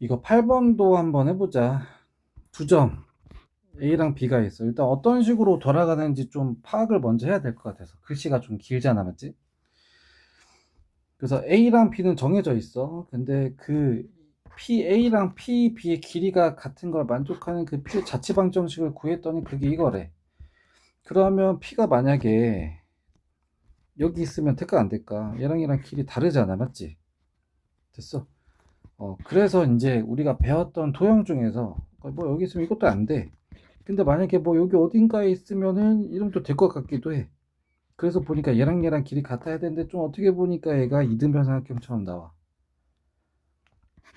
이거 8번도 한번 해보자. 두 점. A랑 B가 있어. 일단 어떤 식으로 돌아가는지 좀 파악을 먼저 해야 될 것 같아서. 글씨가 좀 길잖아, 맞지? 그래서 A랑 B는 정해져 있어. 근데 그 PA랑 PB의 길이가 같은 걸 만족하는 그 P 자취방정식을 구했더니 그게 이거래. 그러면 P가 만약에 여기 있으면 될까 안 될까? 얘랑 얘랑 길이 다르잖아, 맞지? 됐어. 어, 그래서 이제 우리가 배웠던 도형 중에서 뭐 여기 있으면 이것도 안 돼. 근데 만약에 뭐 여기 어딘가에 있으면은 이름도 될 것 같기도 해. 그래서 보니까 얘랑 얘랑 길이 같아야 되는데 좀 어떻게 보니까 얘가 이등변 삼각형처럼 나와.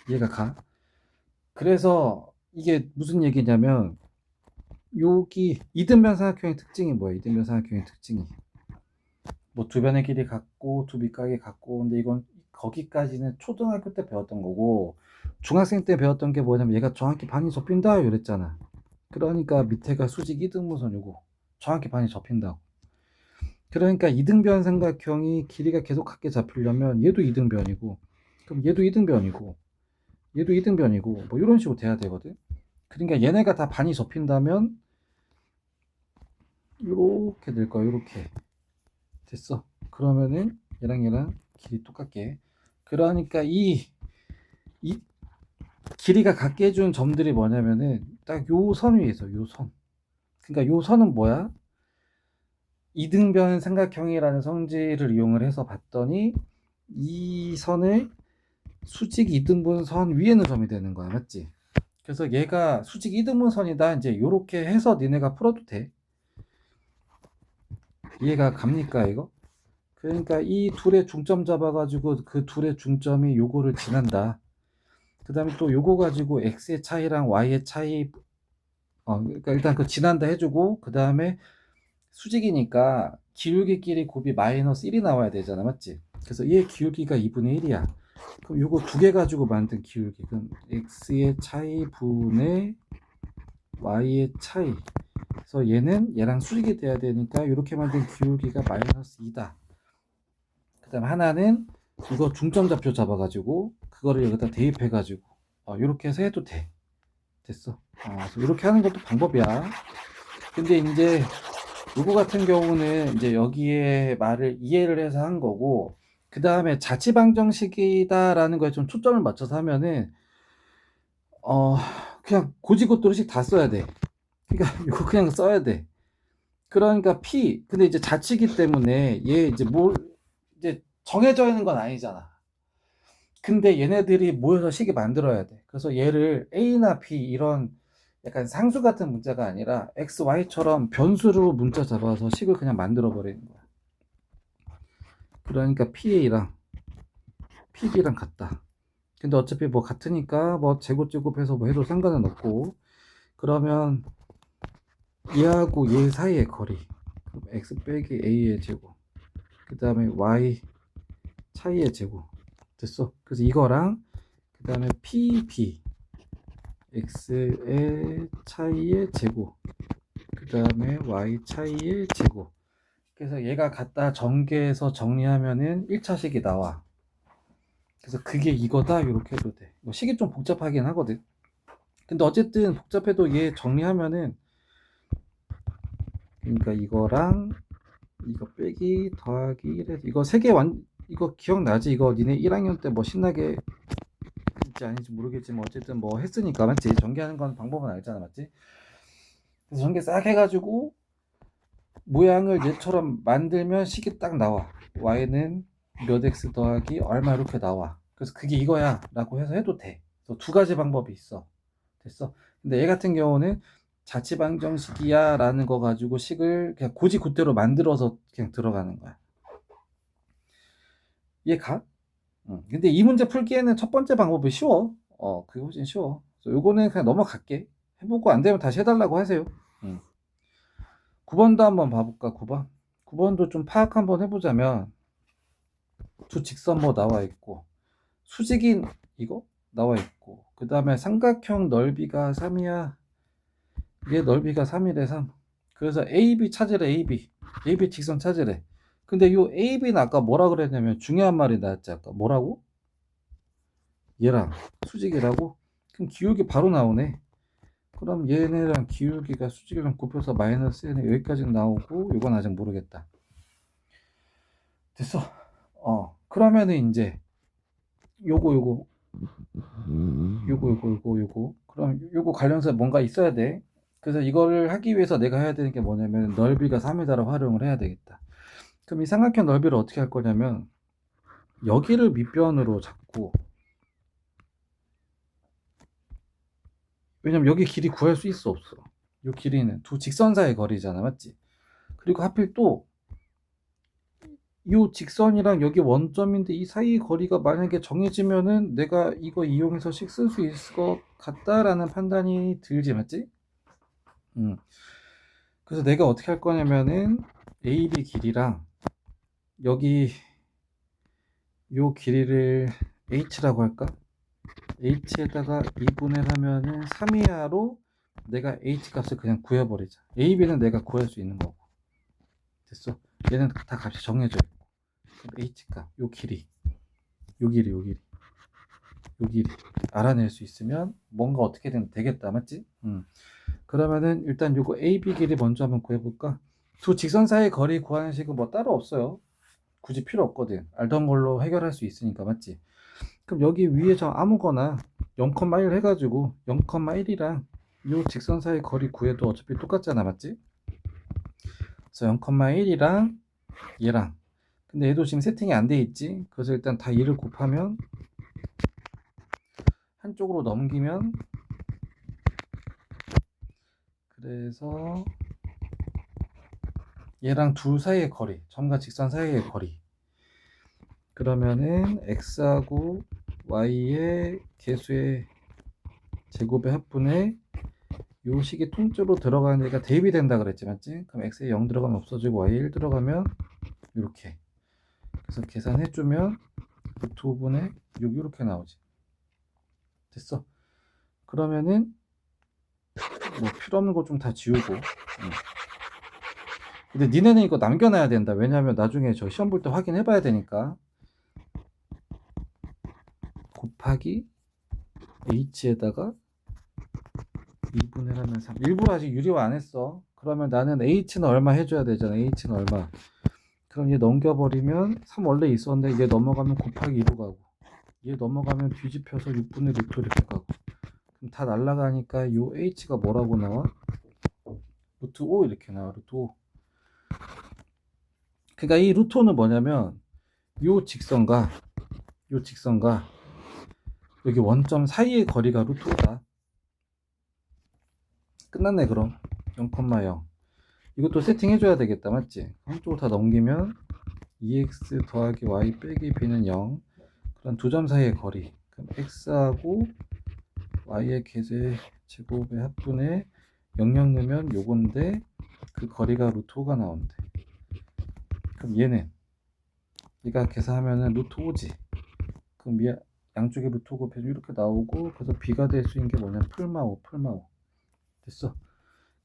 얘가 가. 그래서 이게 무슨 얘기냐면 여기 이등변 삼각형의 특징이 뭐야? 이등변 삼각형의 특징이 뭐 두 변의 길이 같고 두 밑각이 같고 근데 이건 거기까지는 초등학교 때 배웠던 거고 중학생 때 배웠던 게 뭐냐면 얘가 정확히 반이 접힌다 이랬잖아. 그러니까 밑에가 수직 이등분선이고 정확히 반이 접힌다고. 그러니까 이등변 삼각형이 길이가 계속 같게 잡히려면 얘도 이등변이고 그럼 얘도 이등변이고 얘도 이등변이고 뭐 이런 식으로 돼야 되거든. 그러니까 얘네가 다 반이 접힌다면 이렇게 될 거야. 이렇게 됐어. 그러면은 얘랑 얘랑 길이 똑같게. 그러니까 이, 이 길이가 같게 해준 점들이 뭐냐면은 딱 요 선 위에 있어. 요 선. 그러니까 요 선은 뭐야? 이등변 삼각형이라는 성질을 이용을 해서 봤더니 이 선을 수직 이등분 선 위에 있는 점이 되는 거야. 맞지? 그래서 얘가 수직 이등분 선이다. 이제 요렇게 해서 니네가 풀어도 돼. 이해가 갑니까, 이거? 그러니까 이 둘의 중점 잡아가지고 그 둘의 중점이 요거를 지난다. 그 다음에 또 요거 가지고 x의 차이랑 y의 차이, 어, 그러니까 일단 그 지난다 해주고, 그 다음에 수직이니까 기울기끼리 곱이 마이너스 1이 나와야 되잖아. 맞지? 그래서 얘 기울기가 2분의 1이야. 그럼 요거 두 개 가지고 만든 기울기. 그럼 x의 차이 분의 y의 차이. 그래서 얘는 얘랑 수직이 돼야 되니까 이렇게 만든 기울기가 마이너스 2다. 그 다음 하나는 이거 중점 좌표 잡아가지고 그거를 여기다 대입해가지고 어, 이렇게 해서 해도 돼. 됐어. 어, 그래서 이렇게 하는 것도 방법이야. 근데 이제 이거 같은 경우는 이제 여기에 말을 이해를 해서 한 거고 그 다음에 자취방정식이다라는 거에 좀 초점을 맞춰서 하면은 어 그냥 고지고대로씩 다 써야 돼. 그러니까 이거 그냥 써야 돼. 그러니까 P 근데 이제 자취기 때문에 얘 이제 뭘 이제 정해져 있는 건 아니잖아. 근데 얘네들이 모여서 식이 만들어야 돼. 그래서 얘를 A나 B 이런 약간 상수 같은 문자가 아니라 X, Y처럼 변수로 문자 잡아서 식을 그냥 만들어 버리는 거야. 그러니까 PA랑 PB랑 같다. 근데 어차피 뭐 같으니까 뭐 제곱 제곱해서 뭐 해도 상관은 없고 그러면 얘하고 얘 사이의 거리 그럼 x 빼기 a의 제곱 그 다음에 y 차이의 제곱. 됐어? 그래서 이거랑 그 다음에 pb x의 차이의 제곱 그 다음에 y 차이의 제곱. 그래서 얘가 갖다 전개해서 정리하면은 1차식이 나와. 그래서 그게 이거다? 이렇게 해도 돼. 뭐 식이 좀 복잡하긴 하거든. 근데 어쨌든 복잡해도 얘 정리하면은 그러니까 이거랑 이거 빼기 더하기 1에 이거 세 개 완 이거 기억나지? 이거 니네 1학년 때 뭐 신나게 했지 아닌지 모르겠지만 어쨌든 뭐 했으니까 맞지? 전개하는 건 방법은 알잖아 맞지? 그래서 전개 싹 해가지고 모양을 얘처럼 만들면 식이 딱 나와 y는 몇 x 더하기 얼마 이렇게 나와 그래서 그게 이거야 라고 해서 해도 돼 그래서 두 가지 방법이 있어 됐어 근데 얘 같은 경우는 자취방정식이야 라는 거 가지고 식을 그냥 고지굿대로 만들어서 그냥 들어가는 거야. 이해 가? 응. 근데 이 문제 풀기에는 첫 번째 방법이 쉬워. 어, 그게 훨씬 쉬워. 요거는 그냥 넘어갈게. 해보고 안 되면 다시 해달라고 하세요. 응. 9번도 한번 봐볼까, 9번? 9번도 좀 파악 한번 해보자면, 두 직선 뭐 나와 있고, 수직인 이거 나와 있고, 그 다음에 삼각형 넓이가 3이야. 얘 넓이가 3이래 3 그래서 AB 찾으래 AB AB 직선 찾으래 근데 요 AB는 아까 뭐라 그랬냐면 중요한 말이 나왔지 아까 뭐라고? 얘랑 수직이라고? 그럼 기울기 바로 나오네. 그럼 얘네랑 기울기가 수직이랑 곱해서 마이너스 n 여기까지 나오고 이건 아직 모르겠다. 됐어. 어 그러면은 이제 요거 요거 요거 요거 요거 요거 그럼 요거 관련해서 뭔가 있어야 돼. 그래서 이거를 하기 위해서 내가 해야 되는 게 뭐냐면 넓이가 3m를 활용을 해야 되겠다. 그럼 이 삼각형 넓이를 어떻게 할 거냐면 여기를 밑변으로 잡고 왜냐면 여기 길이 구할 수 있어 없어 이 길이는 두 직선 사이의 거리잖아 맞지 그리고 하필 또 이 직선이랑 여기 원점인데 이 사이 거리가 만약에 정해지면은 내가 이거 이용해서 식 쓸 수 있을 것 같다라는 판단이 들지 맞지? 음. 그래서 내가 어떻게 할 거냐면은 AB 길이랑 여기 요 길이를 h라고 할까? h에다가 2분의 하면은 3 이하로 내가 h 값을 그냥 구해버리자. a, b는 내가 구할 수 있는 거고. 됐어. 얘는 다 값이 정해져 있고. h 값, 요 길이, 요 길이, 요 길이, 요 길이 알아낼 수 있으면 뭔가 어떻게든 되겠다, 맞지? 음. 그러면은 일단 요거 a, b 길이 먼저 한번 구해볼까? 두 직선 사이의 거리 구하는 식은 뭐 따로 없어요. 굳이 필요 없거든. 알던 걸로 해결할 수 있으니까 맞지? 그럼 여기 위에 저 아무거나 0,1 해가지고 0,1이랑 요 직선 사이 거리 구해도 어차피 똑같잖아 맞지? 그래서 0,1이랑 얘랑 근데 얘도 지금 세팅이 안 돼 있지? 그래서 일단 다 2를 곱하면 한쪽으로 넘기면 그래서 얘랑 둘 사이의 거리, 점과 직선 사이의 거리. 그러면은 x하고 y의 개수의 제곱의 합분에 요 식이 통째로 들어가는 데가 대입이 된다 그랬지 맞지? 그럼 x에 0 들어가면 없어지고 y에 1 들어가면 이렇게 그래서 계산해 주면 루트 5분의 6 이렇게 나오지 됐어 그러면은 뭐 필요 없는 거 좀 다 지우고 응. 근데 니네는 이거 남겨놔야 된다. 왜냐면 나중에 저 시험 볼 때 확인해 봐야 되니까. 곱하기 h에다가 2분의 하면 3. 일부러 아직 유리화 안 했어. 그러면 나는 h는 얼마 해줘야 되잖아. h는 얼마. 그럼 얘 넘겨버리면 3 원래 있었는데 얘 넘어가면 곱하기 2로 가고 얘 넘어가면 뒤집혀서 6분의 루트 이렇게 가고 그럼 다 날라가니까 요 h가 뭐라고 나와? 루트 5 이렇게 나와. 루트 5. 그러니까 이 루토는 뭐냐면 요 직선과 요 직선과 여기 원점 사이의 거리가 루트 5다. 끝났네 그럼 0,0 이것도 세팅해줘야 되겠다 맞지? 한쪽으로 다 넘기면 2x 더하기 y 빼기 b는 0 그런 두점 사이의 거리 그럼 x하고 y의 계수의 제곱의 합분에 00 넣으면 요건데 그 거리가 루트 5가 나온대. 그럼 얘는 얘가 계산하면은 루트 5지. 그럼 미 양쪽에 루트 5 곱해주면 이렇게 나오고 그래서 b가 될 수 있는 게 뭐냐면 풀마오 풀마오. 됐어.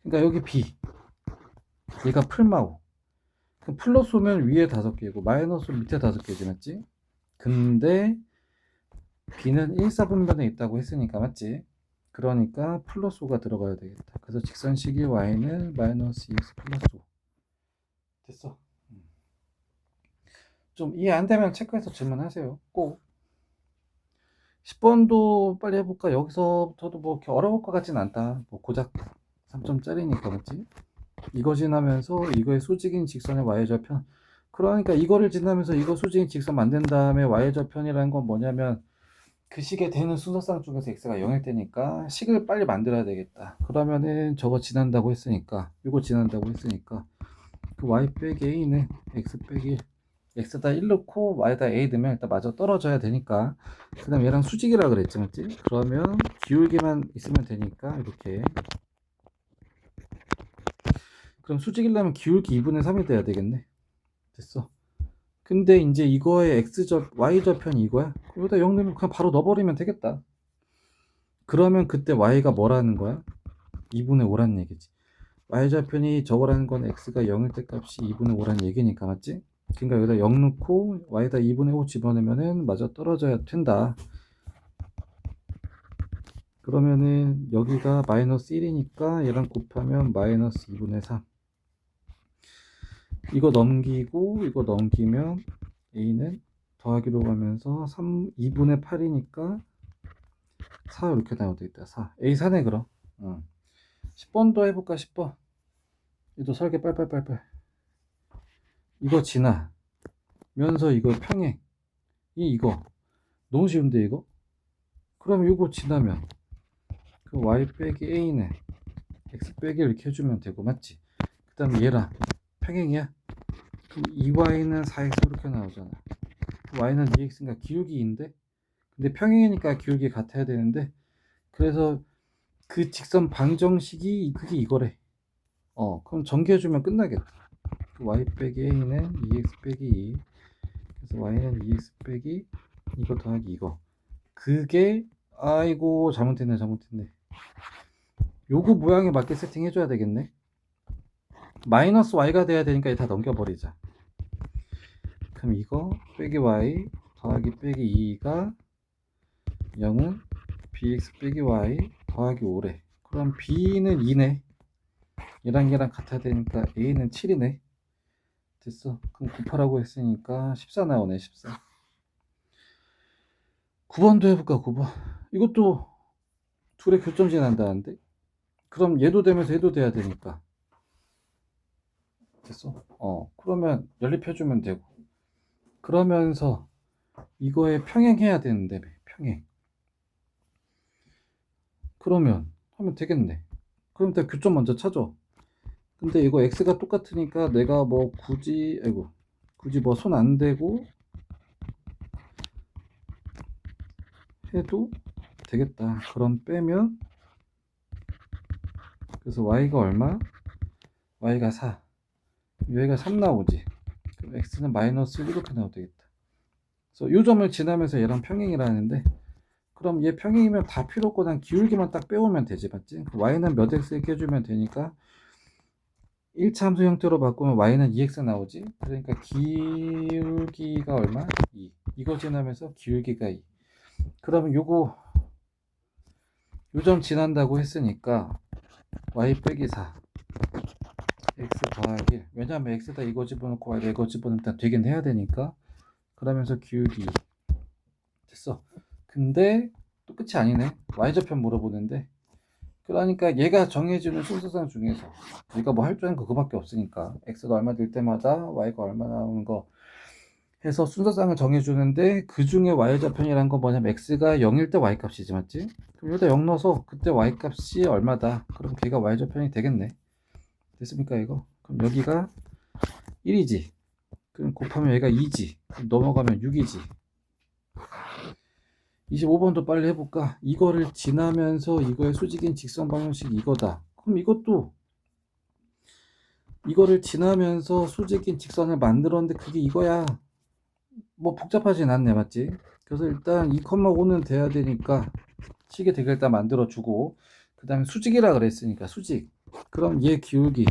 그러니까 여기 b. 얘가 풀마오. 그럼 플러스 오면 위에 다섯 개고 마이너스 밑에 다섯 개지 맞지? 근데 b는 1, 4분면에 있다고 했으니까 맞지 그러니까 플러스 5가 들어가야 되겠다 그래서 직선식이 y는 마이너스 2x 플러스 5 됐어 좀 이해 안 되면 체크해서 질문하세요. 꼭. 10번도 빨리 해볼까? 여기서부터도 뭐 이렇게 어려울 것 같진 않다. 뭐 고작 3점짜리니까 맞지? 이거 지나면서 이거의 수직인 직선의 y절편. 그러니까 이거를 지나면서 이거 수직인 직선 만든 다음에 y절편이라는 건 뭐냐면 그 식에 되는 순서상 중에서 x가 0일 때니까 식을 빨리 만들어야 되겠다. 그러면은 저거 지난다고 했으니까 이거 지난다고 했으니까 그 y 빼기 a는 x 빼기 1 x다 1 넣고 y다 a 넣으면 일단 마저 떨어져야 되니까 그 다음 얘랑 수직이라 그랬지 맞지? 그러면 기울기만 있으면 되니까 이렇게 그럼 수직이려면 기울기 2분의 3이 돼야 되겠네 됐어 근데 이제 이거의 x절 y절편이 이거야 여기다 0 넣으면 그냥 바로 넣어버리면 되겠다 그러면 그때 y가 뭐라는 거야? 2분의 5란 얘기지 y절편이 저거라는 건 x가 0일 때 값이 2분의 5란 얘기니까 맞지? 그러니까 여기다 0 넣고 y에다 2분의 5 집어넣으면은 마저 떨어져야 된다. 그러면은 여기가 마이너스 1이니까 얘랑 곱하면 마이너스 2분의 3 이거 넘기고 이거 넘기면 a는 더하기로 가면서 3 2분의 8이니까 4 이렇게 나오고 있다. 4 a 4네 그럼. 응. 10번도 해볼까 10번? 이도 설계 빨빨빨빨. 이거 지나 면서 이거 평행. 이 이거. 너무 쉬운데 이거? 그럼 이거 지나면 그 y 빼기 a는 x 빼기 이렇게 해주면 되고 맞지? 그 다음에 얘랑 평행이야? 그럼 2y는 4x 이렇게 나오잖아. y는 2x인가? 기울기 2인데? 근데 평행이니까 기울기 같아야 되는데 그래서 그 직선 방정식이 그게 이거래. 어 그럼 전개해주면 끝나겠다. 그 y 빼기 a는 2x 빼기 2 그래서 y는 2x 빼기 이거 더하기 이거. 그게 아이고 잘못했네 잘못했네. 요거 모양에 맞게 세팅해 줘야 되겠네 마이너스 y가 돼야 되니까 다 넘겨버리자. 그럼 이거 빼기 y 더하기 빼기 2가 0은 bx 빼기 y 더하기 5래. 그럼 b는 2네. 얘랑 얘랑 같아야 되니까 a는 7이네. 됐어. 그럼 곱하라고 했으니까 14 나오네 14 9번도 해볼까 9번? 이것도 둘의 교점 지 난다는데? 그럼 얘도 되면서 얘도 돼야 되니까 됐어. 어 그러면 연립해주면 되고. 그러면서 이거에 평행해야 되는데 평행. 그러면 하면 되겠네. 그럼 일단 교점 먼저 찾아. 근데 이거 x가 똑같으니까 내가 뭐 굳이 아이고 굳이 뭐 손 안 대고 해도 되겠다. 그럼 빼면 그래서 y가 얼마? y가 4 여기가 3 나오지. 그럼 x는 마이너스 1 이렇게 나오면 되겠다. 그래서 요 점을 지나면서 얘랑 평행이라는데 그럼 얘 평행이면 다 필요 없고 난 기울기만 딱 빼오면 되지 맞지? 그 y는 몇 x 이렇게 해주면 되니까 1차 함수 형태로 바꾸면 y는 2x 나오지? 그러니까 기울기가 얼마? 2 이거 지나면서 기울기가 2 그러면 요거 요점 지난다고 했으니까 y 빼기 4 x 더하기 1 왜냐면 x에다 이거 집어넣고 y에다 이거 집어넣으면 되긴 해야 되니까. 그러면서 기울기 2 됐어. 근데 또 끝이 아니네. Y좌편 물어보는데. 그러니까 얘가 정해주는 순서상 중에서 우리가 뭐 할 줄 아는 거 그거밖에 없으니까 x가 얼마 될 때마다 y가 얼마 나오는 거 해서 순서상을 정해주는데 그 중에 y좌편이란 건 뭐냐면 x가 0일 때 y 값이지 맞지? 그럼 여기다 0 넣어서 그때 y 값이 얼마다? 그럼 걔가 y좌편이 되겠네 됐습니까 이거? 그럼 여기가 1이지 그럼 곱하면 여기가 2지 그럼 넘어가면 6이지 25번도 빨리 해볼까? 이거를 지나면서 이거의 수직인 직선 방정식 이거다. 그럼 이것도 이거를 지나면서 수직인 직선을 만들었는데 그게 이거야. 뭐 복잡하진 않네, 맞지? 그래서 일단 2,5는 돼야 되니까 시계 되게 일단 만들어주고 그 다음에 수직이라 그랬으니까 수직. 그럼 얘 기울기.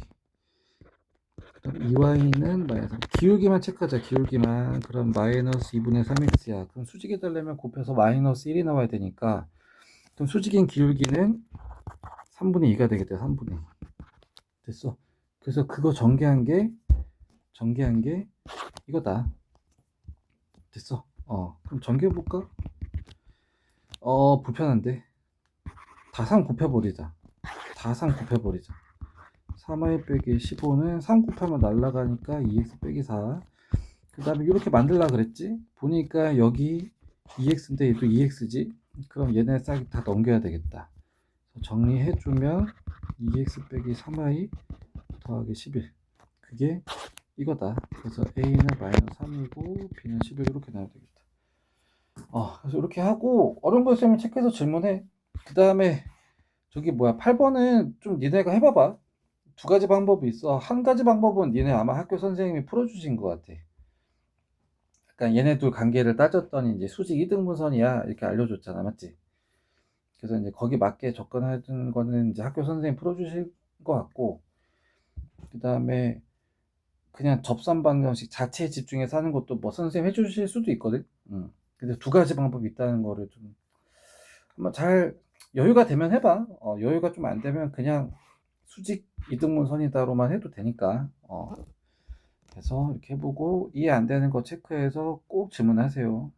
그럼 2y는 마이너스 기울기만 체크하자 기울기만. 그럼 마이너스 2분의 3x야. 그럼 수직이 되려면 곱해서 마이너스 1이 나와야 되니까. 그럼 수직인 기울기는 3분의 2가 되겠다 3분의 2 됐어? 그래서 그거 전개한 게 전개한 게 이거다. 됐어? 어. 그럼 전개해 볼까? 어 불편한데. 다상 곱해 버리자 다상 곱해버리자 3y 빼기 15는 3 곱하면 날라가니까 2x 빼기 4. 그 다음에 이렇게 만들라 그랬지? 보니까 여기 2x인데 얘도 2x지? 그럼 얘네 싹 다 넘겨야 되겠다. 정리해주면 2x 빼기 3y 더하기 11. 그게 이거다. 그래서 a는 마이너스 3이고 b는 11 이렇게 나와야 되겠다. 어, 그래서 이렇게 하고 어려운 거 있으면 체크해서 질문해. 그 다음에 저기 뭐야 8번은 좀 니네가 해봐봐. 두 가지 방법이 있어. 한 가지 방법은 니네 아마 학교 선생님이 풀어주신 것 같아. 그러니까 얘네 둘 관계를 따졌더니 이제 수직 2등분선이야 이렇게 알려줬잖아, 맞지? 그래서 이제 거기 맞게 접근하는 거는 이제 학교 선생님 풀어주실 것 같고, 그 다음에 그냥 접선 방정식 자체에 집중해서 하는 것도 뭐 선생님 해주실 수도 있거든. 음. 근데 두 가지 방법이 있다는 거를 좀 한번 잘 여유가 되면 해봐. 어, 여유가 좀 안 되면 그냥 수직 이등분 선이다로만 해도 되니까. 어. 그래서 이렇게 해보고 이해 안 되는 거 체크해서 꼭 질문하세요.